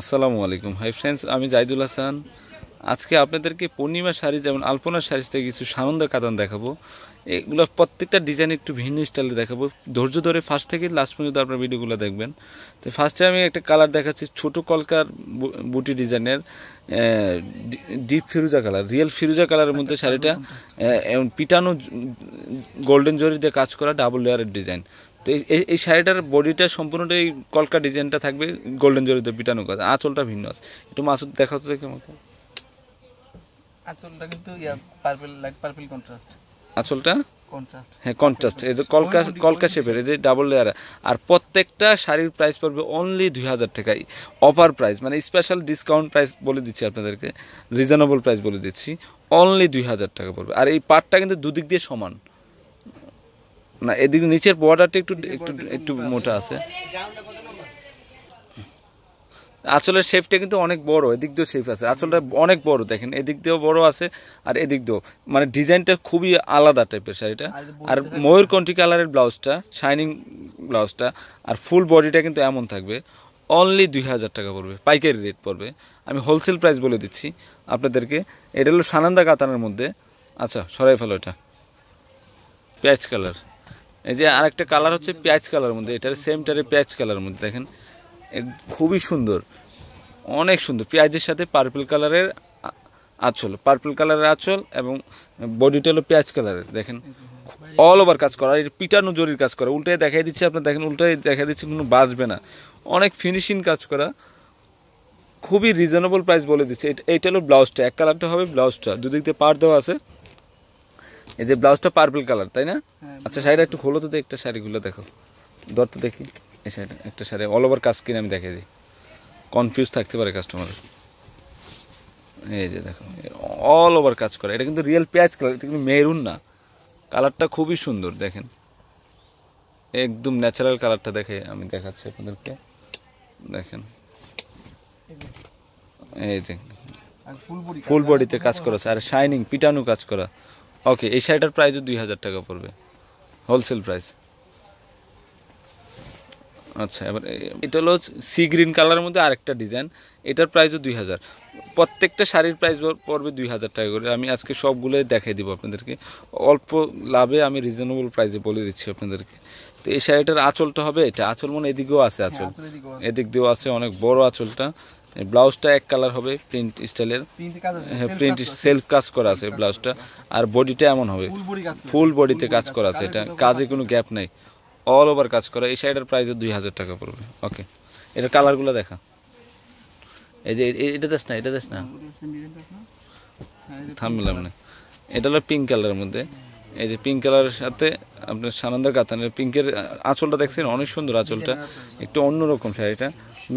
আসসালামু আলাইকুম। Hi friends আমি জাইদুল হাসান। আজকে আপনাদেরকে পূর্ণিমা শাড়ি যেমন আলপনার শাড়ি থেকে কিছু সানন্দ কাতান দেখাবো। এগুলো প্রত্যেকটা ডিজাইন একটু ভিন্ন স্টাইলে দেখাবো। ধৈর্য ধরে ফার্স্ট থেকে লাস্ট পর্যন্ত আপনার ভিডিওগুলো দেখবেন। তো ফার্স্টে আমি একটা কালার দেখাচ্ছি, ছোট কলকার বুটি ডিজাইনের deep firoza colour real firoza কালারের মধ্যে শাড়িটা পিটানো গোল্ডেন জরি দিয়ে কাজ করা ডাবল লেয়ারের ডিজাইন তো এই- শাড়িটার বডিটা সম্পূর্ণটাই কলকা ডিজাইনটা থাকবে গোল্ডেন জরিতে পিটানো কাজ আঁচলটা ভিন্ন আছে। একটু মাসুদ দেখাও তো দেখে আমাকে। আঁচলটা কিন্তু yeah purple light purple contrast আঁচলটা? হ্যাঁ কন্ট্রাস্ট এই যে কলকা কলকা শেপের এই যে ডাবল লেয়ার আর প্রত্যেকটা শাড়ির প্রাইস পড়বে অনলি দুই হাজার টাকায়। অফার প্রাইস মানে স্পেশাল ডিসকাউন্ট প্রাইস বলে দিচ্ছি আপনাদেরকে। রিজনেবল প্রাইস বলে দিচ্ছি। অনলি দুই হাজার টাকা পড়বে। আর এই পাটটা কিন্তু দুদিক দিয়ে সমান। না এদিকে নিচের বর্ডারটা একটু একটু একটু মোটা আছে। আঁচলের শেপটা কিন্তু অনেক বড় এদিক দিয়েও শেপ আছে। আঁচলটা অনেক বড় দেখেন এদিক দিয়েও বড় আছে আর এদিক দিয়েও। মানে ডিজাইনটা খুবই আলাদা টাইপের শাড়িটা। আর ময়ূরকণ্ঠী কালারের ব্লাউজটা শাইনিং ব্লাউজটা আর ফুল বডিটা কিন্তু এমন থাকবে। অনলি দুই হাজার টাকা পড়বে পাইকারি রেট পড়বে। আমি হোলসেল প্রাইস বলে দিচ্ছি আপনাদেরকে। এটা হলো সানান্দা কাতানের মধ্যে। আচ্ছা সরাই ফেলো এটা। পেঁয়াজ কালার এই যে আরেকটা কালার হচ্ছে পেঁয়াজ কালার মধ্যে, এটার সেমটারে পেঁয়াজ কালার মধ্যে দেখেন। খুবই সুন্দর, অনেক সুন্দর। পেঁয়াজের সাথে পার্পল কালারের আঁচল পার্পল কালারের আঁচল এবং বডিটা হলো পেঁয়াজ কালারের দেখেন। অল ওভার কাজ করা আর পিটানো জরির কাজ করা। উল্টায় দেখাই দিচ্ছে আপনার দেখেন, উল্টায় দেখা দিচ্ছে, কোনো বাঁচবে না। অনেক ফিনিশিং কাজ করা, খুবই রিজনেবল প্রাইস বলে দিচ্ছে। এটা- হলো ব্লাউজটা এক কালারটা হবে ব্লাউজটা দুদিক দিয়ে পার দেওয়া আছে। এই যে ব্লাউজটা পার্পল কালার তাই না? আচ্ছা শাড়িটা একটু খোলো তো একটা শাড়িগুলো দেখো। দর তো দেখি। এই শাড়িটা একটা শাড়ি অল ওভার কাজ কিনে আমি দেখে দিই। কনফিউজ থাকতে পারে কাস্টমার এই যে দেখো অল ওভার কাজ করে। এটা কিন্তু রিয়েল পেঁয়াজ কালার এটা কিন্তু মেরুন না। কালারটা খুবই সুন্দর দেখেন। একদম ন্যাচারাল কালারটা দেখে আমি দেখাচ্ছি আপনাদেরকে। দেখেন। এই যে। ফুল ফুল বডিতে কাজ করা। আছে। আর শাইনিং পিটানো কাজ করা। ওকে এই শাড়িটার প্রাইসও দুই হাজার টাকা পড়বে। হোলসেল প্রাইস আচ্ছা এবার এটা হলো সি গ্রিন কালারের মধ্যে আরেকটা ডিজাইন এটার প্রাইসও দুই হাজার। প্রত্যেকটা শাড়ির প্রাইস পড়বে দুই হাজার টাকা করে। আমি আজকে সবগুলোই দেখাই দিব আপনাদেরকে। অল্প লাভে আমি রিজনেবল প্রাইসে বলে দিচ্ছি আপনাদেরকে। তো এই শাড়িটার আঁচলটা হবে এটা। আঁচল মনে এদিকেও আছে আঁচল। এদিক দিয়েও আছে অনেক বড় আঁচলটা। ব্লাউজটা এক কালার হবে প্রিন্ট স্টাইলের। প্রিন্ট হ্যাঁ প্রিন্ট সেলফ কাজ করা আছে ব্লাউজটা। আর বডিটা এমন হবে ফুল বডিতে কাজ করা। আছে। এটা কাজে কোনো গ্যাপ নাই। অল ওভার কাজ করা। এই শাড়িটার প্রাইস দুই হাজার টাকা পড়বে। ওকে এটার কালারগুলো দেখা। এই যে এটা দেখ না এটা দেখ না। থামলাম না। এটা হলো পিঙ্ক কালারের মধ্যে। এই যে পিঙ্ক কালারের সাথে আপনার সানন্দা কাতানের পিঙ্কের আঁচলটা দেখছেন? অনেক সুন্দর আঁচলটা। একটু অন্যরকম শাড়িটা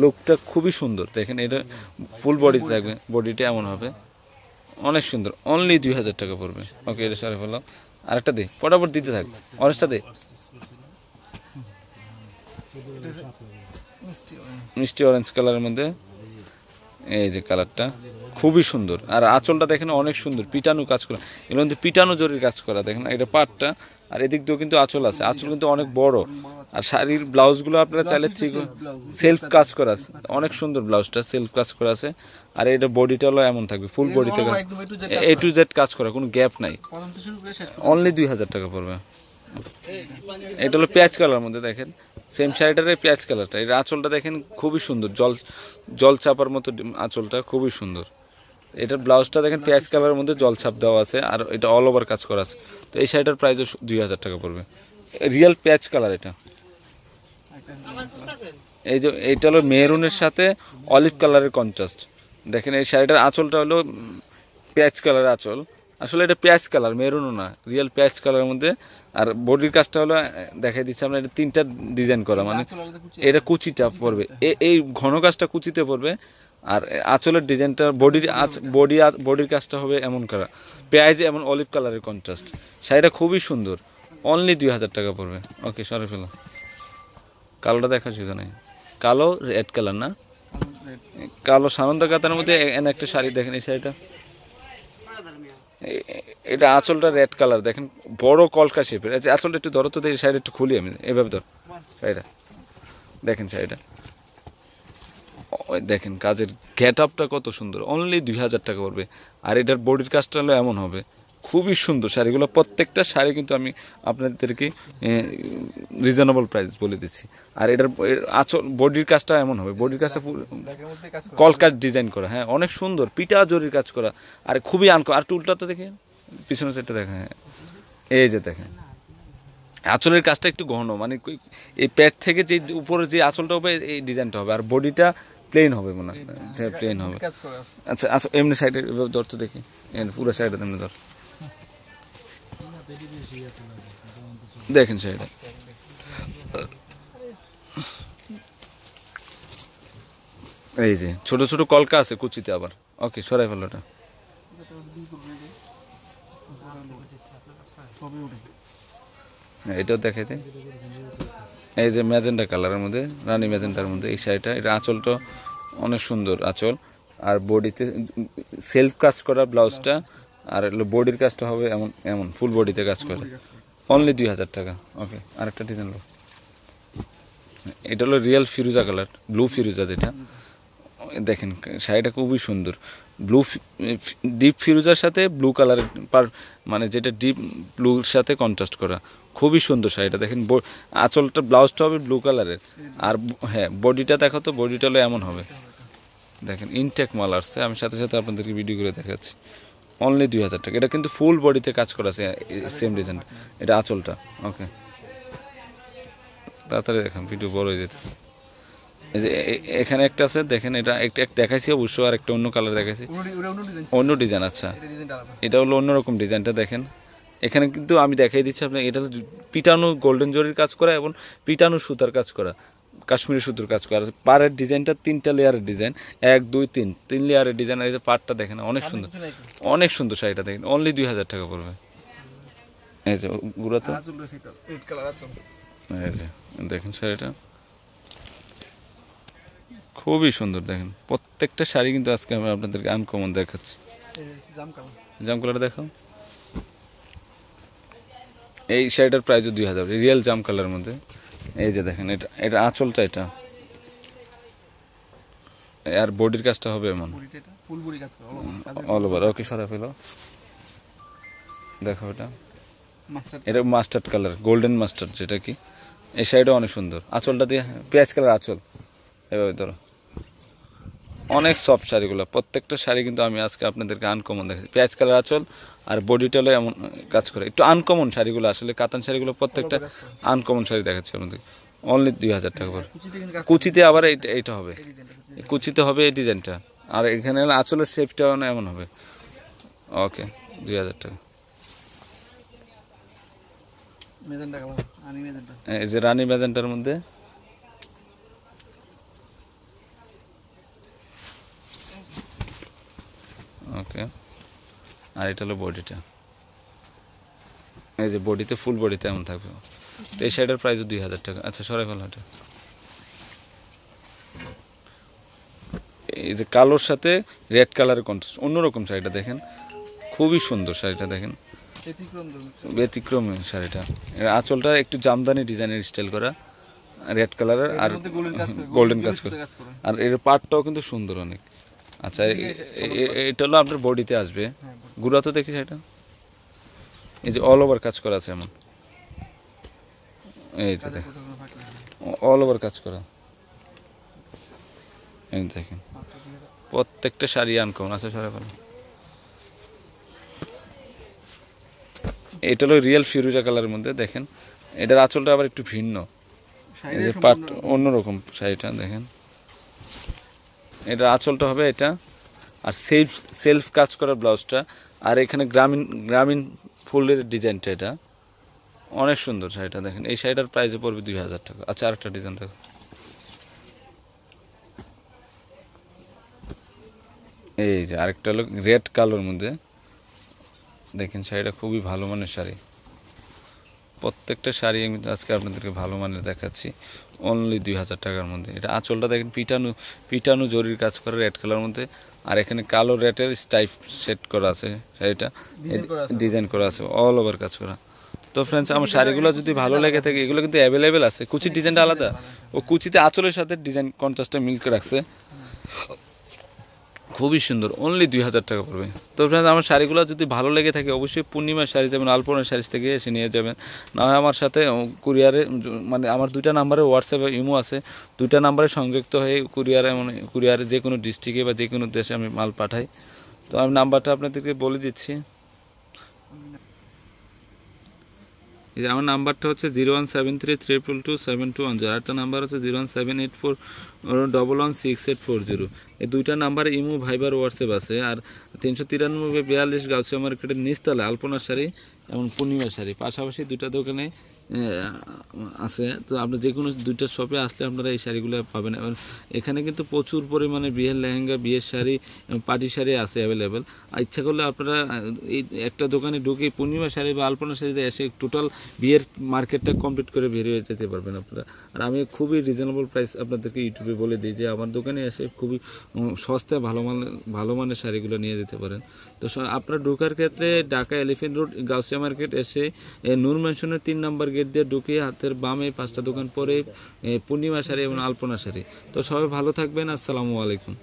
লুকটা খুবই সুন্দর। দেখেন এটা ফুল বডিতে থাকবে। বডিটা এমন হবে। অনেক সুন্দর। অনলি দুই হাজার টাকা পড়বে। ওকে এটা সারে ফেলাম আরেকটা দে। ফটাফট দিতে থাকবে অরেঞ্জটা দে। মিষ্টি অরেঞ্জ কালারের মধ্যে। এই যে কালারটা খুবই সুন্দর। আর আঁচলটা দেখেন অনেক সুন্দর পিটানো কাজ করা। এর কিন্তু পিটানো জরির কাজ করা দেখেন এটা পাটটা। আর এদিক দিয়েও কিন্তু আঁচল আছে আঁচল কিন্তু অনেক বড়। আর শাড়ির ব্লাউজগুলো আপনারা চাইলে ঠিক সেলফ কাজ করা আছে অনেক সুন্দর ব্লাউজটা সেলফ কাজ করা আছে। আর এটা বডিটা হলো এমন থাকবে ফুল বডিতে একটু যে এ টু জেড কাজ করা। কোনো গ্যাপ নাই। থেকে অনলি দুই হাজার টাকা পড়বে। এটা হলো পেঁয়াজ কালার মধ্যে দেখেন। সেম শাড়িটার পেঁয়াজ কালারটা। এর আঁচলটা দেখেন খুবই সুন্দর। জল জল চাপার মতো আঁচলটা খুবই সুন্দর। এটার ব্লাউজটা দেখেন পেঁয়াজ কালারের মধ্যে জল ছাপ দেওয়া আছে আর এটা অল ওভার কাজ করা আছে। তো এই শাড়িটার প্রাইসও দুই হাজার টাকা পড়বে। রিয়েল পেঁয়াজ কালার এটা। এই যে এইটা হলো মেরুনের সাথে অলিভ কালারের কন্ট্রাস্ট দেখেন এই শাড়িটার আঁচলটা হলো পেঁয়াজ কালারের আঁচল। আসলে এটা পেঁয়াজ কালার মেরুনও না রিয়েল পেঁয়াজ কালারের মধ্যে। আর বডির কাজটা হলো দেখাই দিচ্ছে আমরা এটা তিনটা ডিজাইন করা মানে এটা কুচিটা পড়বে। এ- এই ঘন কাজটা কুচিতে পড়বে আর আঁচলের ডিজাইনটা বডির আঁচ বডি বডির কাজটা হবে এমন করা। পেঁয়াজ এমন অলিভ কালারের কন্ট্রাস্ট শাড়িটা খুবই সুন্দর। অনলি দুই হাজার টাকা পড়বে। ওকে সরে ফেলো কালোটা দেখা সুবিধা নেই। কালো রেড কালার না? কালো সানন্দা কাতার মধ্যে একটা শাড়ি দেখেন এই শাড়িটা। এটা আঁচলটা রেড কালার দেখেন, বড় কলকা শেপের আঁচলটা একটু ধরো তো শাড়িটা একটু খুলি আমি, এভাবে ধর। শাড়িটা দেখেন শাড়িটা দেখেন, কাজের গেট আপটা কত সুন্দর অনলি দুই হাজার টাকা পড়বে। আর এটার বডির কাজটা হলো এমন হবে। খুবই সুন্দর শাড়িগুলো। প্রত্যেকটা শাড়ি কিন্তু আমি আপনাদেরকে রিজনেবল প্রাইস বলে দিচ্ছি। আর এটার আচল বডির কাজটা এমন হবে। বডির কাজটা কলকাজ ডিজাইন করা। হ্যাঁ অনেক সুন্দর পিটা জরির কাজ করা। আর খুবই আনকো আর টুলটা তো দেখে পিছনে সেটটা দেখেন হ্যাঁ। এই যে দেখেন। আঁচলের কাজটা একটু ঘন মানে এই প্যাট থেকে যে উপরে যে আঁচলটা হবে এই ডিজাইনটা হবে। আর বডিটা প্লেন হবে মনে হয়। হ্যাঁ প্লেন হবে। করে। আছে। আচ্ছা আচ্ছা এমনি সাইডে তো দেখি। পুরো সাইডে এমনি ধর। দেখেন সাইডে এই যে ছোট ছোট কলকা আছে কুচিতে আবার। ওকে সরাই ফেলো ওটা হ্যাঁ, এটাও দেখাইতে এই যে ম্যাজেন্টা কালারের মধ্যে রানী ম্যাজেন্টার মধ্যে এই শাড়িটা। এটা আঁচলটা অনেক সুন্দর আঁচল। আর বডিতে সেলফ কাজ করা ব্লাউজটা আর এগুলো বডির কাজটা হবে এমন এমন ফুল বডিতে কাজ করে। অনলি দুই হাজার টাকা। ওকে আরেকটা ডিজাইন লো। এটা হলো real firoza colour blue firoza যেটা। দেখেন, শাড়িটা খুবই সুন্দর। ব্লু ডিপ ফিরুজার সাথে ব্লু কালারের পার মানে যেটা ডিপ ব্লুর সাথে কন্ট্রাস্ট করা। খুবই সুন্দর শাড়িটা। দেখেন আঁচলটা ব্লাউজটা হবে ব্লু কালারের আর হ্যাঁ বডিটা দেখো তো বডিটা হলো এমন হবে। দেখেন ইনটেক মাল আসছে। আমি সাথে সাথে আপনাদেরকে ভিডিও করে দেখাচ্ছি। অনলি দুই হাজার টাকা। এটা কিন্তু ফুল বডিতে কাজ করা আছে সেম ডিজাইন এটা আঁচলটা ওকে তাড়াতাড়ি দেখেন ভিডিও বড় হয়ে যেতেছে। এই যে এখানে একটা আছে দেখেন এটা একটা একটা দেখাইছি অবশ্য আর একটা অন্য কালার দেখাইছি। অন্য ডিজাইন আচ্ছা। এটা হলো অন্যরকম ডিজাইনটা দেখেন। এখানে কিন্তু আমি দেখাই দিচ্ছি আপনাকে এটা পিটানো গোল্ডেন জরির কাজ করা এবং পিটানো সুতার কাজ করা। কাশ্মীরি সুতোর কাজ করা। পাড়ের ডিজাইনটা তিনটা লেয়ারের ডিজাইন। এক দুই তিন। তিন লেয়ারের ডিজাইন আর এই যে পাড়টা দেখেন অনেক সুন্দর? অনেক সুন্দর শাড়িটা দেখেন। অনলি দুই হাজার টাকা পড়বে। এই যে গুঁড়া তো। কালার এই যে দেখেন শাড়িটা। খুবই সুন্দর দেখেন। প্রত্যেকটা শাড়ি কিন্তু আজকে আমি আপনাদেরকে আনকমন দেখাচ্ছি। এই যে জাম কালার জাম দেখো এই শাড়িটার প্রাইসও দুই হাজার। রিয়েল জাম কালারের মধ্যে। এই যে দেখেন এটা এটা আঁচলটা এটা। আর বডির কাজটা হবে এমন। অল ওভার ওকে সরা ফেলো। দেখো এটা। এটা মাস্টার্ড কালার গোল্ডেন মাস্টার্ড যেটা কি? এই শাড়িটা অনেক সুন্দর। আঁচলটা দিয়ে পেঁয়াজ কালার আঁচল। এভাবে ধরো। অনেক সফট শাড়িগুলো। প্রত্যেকটা শাড়ি কিন্তু আমি আজকে আপনাদেরকে আনকমন দেখাচ্ছি। পেঁয়াজ কালার আঁচল আর বডিটালে এমন কাজ করে। একটু আনকমন শাড়িগুলো আসলে কাতান শাড়িগুলো প্রত্যেকটা আনকমন শাড়ি দেখাচ্ছি আপনাদের। অনলি দুই হাজার টাকা করে। কুচিতে আবার এইটা এইটা হবে। এই কুচিতে। হবে এই ডিজাইনটা আর এখানে আঁচলের শেপটাও না এমন হবে। ওকে দুই হাজার টাকা। এই যে রানী ম্যাজেন্টার মধ্যে ওকে আর এটা হলো বডিটা। এই যে বডিতে ফুল বডিতে এমন থাকবে। তো এই শাড়িটার প্রাইসও দুই হাজার টাকা। আচ্ছা সরাই ফেলো এটা। এই যে কালোর সাথে রেড কালারের কন্ট্রাস্ট অন্যরকম শাড়িটা দেখেন। খুবই সুন্দর শাড়িটা দেখেন। ব্যতিক্রম শাড়িটা। এর আঁচলটা একটু জামদানি ডিজাইনের স্টাইল করা। রেড কালারের আর গোল্ডেন কাজ করে। আর এর পাটটাও কিন্তু সুন্দর অনেক। আচ্ছা এটা হলো আপনার বডিতে আসবে। হ্যাঁ, গুড়া তো দেখি সেটা এই যে অল ওভার কাজ করা আছে এমন। এই যে কাজের দেখ কোথাও কোনো ফাঁক নেই। অল ওভার কাজ করা। এই দেখেন। প্রত্যেকটা শাড়ি আনকমন আছে সরে এটা হলো রিয়েল ফিরুজা কালারের মধ্যে দেখেন। এটার আঁচলটা আবার একটু ভিন্ন। এই যে পাট অন্যরকম শাড়িটা দেখেন। এটার আঁচলটা হবে এটা। আর সেলফ সেলফ কাজ করা ব্লাউজটা আর এখানে গ্রামীণ গ্রামীণ ফুলের ডিজাইনটা এটা। অনেক সুন্দর শাড়িটা দেখেন। এই শাড়িটার প্রাইসে পড়বে দুই হাজার টাকা। আচ্ছা আরেকটা ডিজাইন দেখো। এই যে আরেকটা হলো রেড কালোর মধ্যে। দেখেন, শাড়িটা খুবই ভালো মানের শাড়ি। প্রত্যেকটা শাড়ি আমি আজকে আপনাদেরকে ভালো মানের দেখাচ্ছি। অনলি দুই হাজার টাকার মধ্যে। এটা আঁচলটা দেখেন, পিটানু পিটানু জরির কাজ করে রেড কালার মধ্যে। আর এখানে কালো রেটের স্টাইপ সেট করা আছে শাড়িটা। ডিজাইন করা আছে অল ওভার কাজ করা। তো ফ্রেন্ডস আমার শাড়িগুলো যদি ভালো লেগে থাকে এগুলো কিন্তু অ্যাভেলেবেল আছে। কুচির ডিজাইনটা আলাদা। ও কুচিতে আঁচলের সাথে ডিজাইন কন্ট্রাস্টটা মিল করে রাখছে। খুবই সুন্দর অনলি দুই হাজার টাকা পড়বে। তো ফ্রেন্ডস আমার শাড়িগুলো যদি ভালো লেগে থাকে, অবশ্যই পূর্ণিমার শাড়ি যাবেন, আলপনার শাড়ি থেকে এসে নিয়ে যাবেন। না হয় আমার সাথে কুরিয়ারে মানে আমার দুইটা নাম্বারে হোয়াটসঅ্যাপে ইমো আছে। দুইটা নাম্বারে সংযুক্ত হয়ে কুরিয়ারে মানে কুরিয়ারে যে কোনো ডিস্ট্রিক্টে বা যে কোনো দেশে আমি মাল পাঠাই। তো আমি নাম্বারটা আপনাদেরকে বলে দিচ্ছি। এই যে আমার নাম্বারটা হচ্ছে zero one seven three triple two seven two one zero, আরেকটা নাম্বার হচ্ছে zero one seven eight four double one six eight four zero. এই দুইটা নাম্বারে ইমো, ভাইবার, হোয়াটসঅ্যাপ আছে। আর তিনশো তিরানব্বই, বিয়াল্লিশ, গাউসিয়া মার্কেটের নিচতলা আলপনা শাড়ি এবং পূর্ণিমা শাড়ি। পাশাপাশি দুইটা দোকানে আছে। তো আপনার যে কোনো দুইটা শপে আসলে আপনারা এই শাড়িগুলো পাবেন। এবং এখানে কিন্তু প্রচুর পরিমাণে বিয়ের লেহেঙ্গা বিয়ের শাড়ি পাটি শাড়ি আছে অ্যাভেলেবেল আর ইচ্ছা করলে আপনারা এই একটা দোকানে ঢুকে পূর্ণিমা শাড়ি বা আলপনা শাড়িতে এসে টোটাল বিয়ের মার্কেটটা কমপ্লিট করে বেরিয়ে যেতে পারবেন আপনারা। আর আমি খুবই রিজনেবল প্রাইস আপনাদেরকে ইউটিউবে বলে দিই যে আমার দোকানে এসে খুবই উম, সস্তায় ভালো মানের ভালো মানের শাড়িগুলো নিয়ে যেতে পারেন। তো আপনার ঢোকার ক্ষেত্রে Dhaka elephant road Gausia market এসে নূর ম্যানশনের তিন নম্বর গেট দিয়ে ঢুকে হাতের বামে পাঁচটা দোকান পরে পূর্ণিমা শাড়ি এবং আলপনা শাড়ি। তো সবাই ভালো থাকবেন, আসসালামু আলাইকুম।